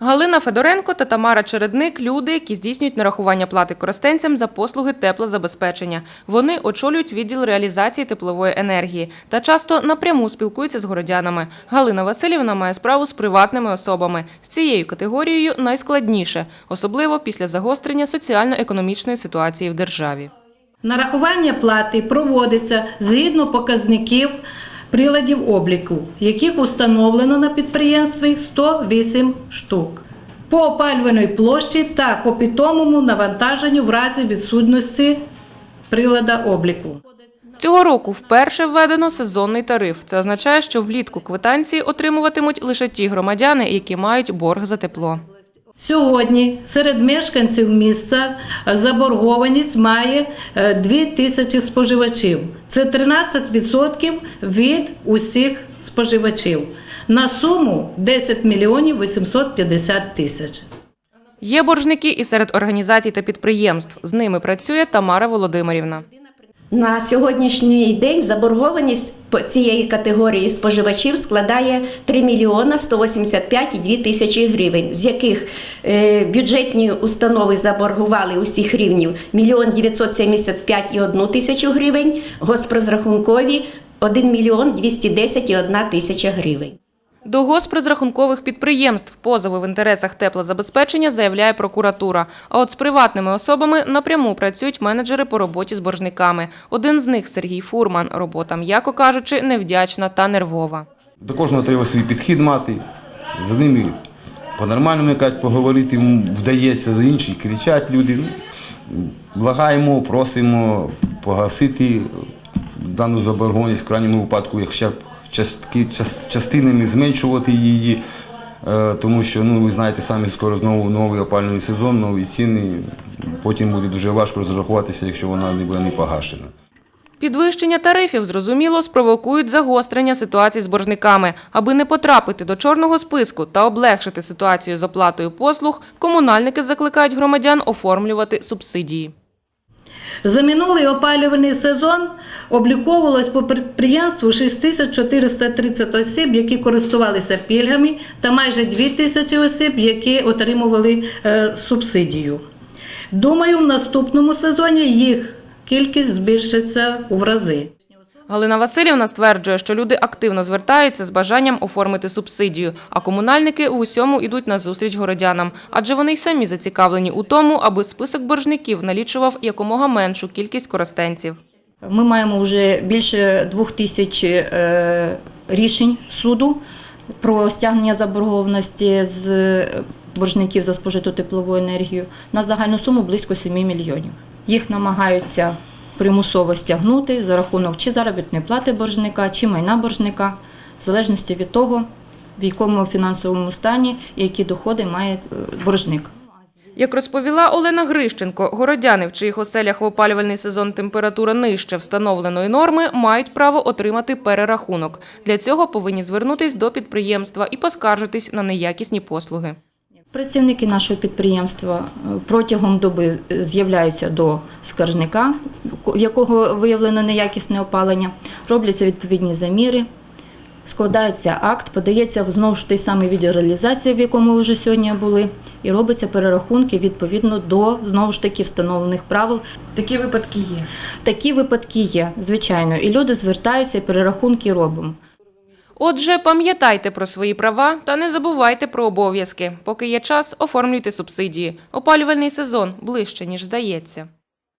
Галина Федоренко та Тамара Чередник – люди, які здійснюють нарахування плати користенцям за послуги теплозабезпечення. Вони очолюють відділ реалізації теплової енергії та часто напряму спілкуються з городянами. Галина Васильівна має справу з приватними особами. З цією категорією найскладніше, особливо після загострення соціально-економічної ситуації в державі. Нарахування плати проводиться згідно показників приладів обліку, яких установлено на підприємстві 108 штук. По опалювальної площі та по питомому навантаженню в разі відсутності прилада обліку. Цього року вперше введено сезонний тариф. Це означає, що влітку квитанції отримуватимуть лише ті громадяни, які мають борг за тепло. Сьогодні серед мешканців міста заборгованість має е, 2 тисячі споживачів. Це 13% від усіх споживачів. На суму 10 мільйонів 850 тисяч. Є боржники і серед організацій та підприємств. З ними працює Тамара Володимирівна. На сьогоднішній день заборгованість цієї категорії споживачів складає 3 мільйона 185,2 тисячі гривень, з яких е, бюджетні установи заборгували усіх рівнів 1 975,1 тисячу гривень, госпрозрахункові 1 мільйон 210,1 тисяча гривень. До госпрозрахункових підприємств позови в інтересах теплозабезпечення заявляє прокуратура. А от з приватними особами напряму працюють менеджери по роботі з боржниками. Один з них Сергій Фурман. Робота, м'яко кажучи, невдячна та нервова. До кожного треба свій підхід мати. За ними по-нормальному якось поговорити вдається, інші кричать люди. Ну, Благаємо, просимо погасити дану заборгованість, в крайньому випадку, якщо частки, час- частинами зменшувати її, е, тому що ну, ви знаєте самі, скоро знову новий опалювальний сезон, нові ціни. Потім буде дуже важко розрахуватися, якщо вона не буде не погашена. Підвищення тарифів, зрозуміло, спровокують загострення ситуації з боржниками. Аби не потрапити до чорного списку та облегшити ситуацію з оплатою послуг, комунальники закликають громадян оформлювати субсидії. За минулий опалювальний сезон обліковувалось по підприємству 6430 осіб, які користувалися пільгами, та майже 2000 осіб, які отримували е, субсидію. Думаю, в наступному сезоні їх кількість збільшиться у рази. Галина Васильівна стверджує, що люди активно звертаються з бажанням оформити субсидію, а комунальники в усьому йдуть на зустріч городянам, адже вони й самі зацікавлені у тому, аби список боржників налічував якомога меншу кількість користенців. Ми маємо вже більше двох тисяч е, рішень суду про стягнення заборгованості з боржників за спожиту теплову енергію на загальну суму близько 7 мільйонів. Їх намагаються примусово стягнути за рахунок чи заробітної плати боржника, чи майна боржника, в залежності від того, в якому фінансовому стані і які доходи має е, боржник. Як розповіла Олена Грищенко, городяни, в чиїх оселях в опалювальний сезон температура нижче встановленої норми, мають право отримати перерахунок. Для цього повинні звернутись до підприємства і поскаржитись на неякісні послуги. Працівники нашого підприємства е, протягом доби е, з'являються до скаржника, в якого виявлено неякісне опалення, робляться відповідні заміри, складається акт, подається знову ж той самий відділ реалізації, в якому ви вже сьогодні були, і робиться перерахунки відповідно до знову ж таки встановлених правил. Такі випадки є. Такі випадки є, звичайно, і люди звертаються, і перерахунки робимо. Отже, пам'ятайте про свої права та не забувайте про обов'язки. Поки є час, оформлюйте субсидії. Опалювальний сезон ближче, ніж здається.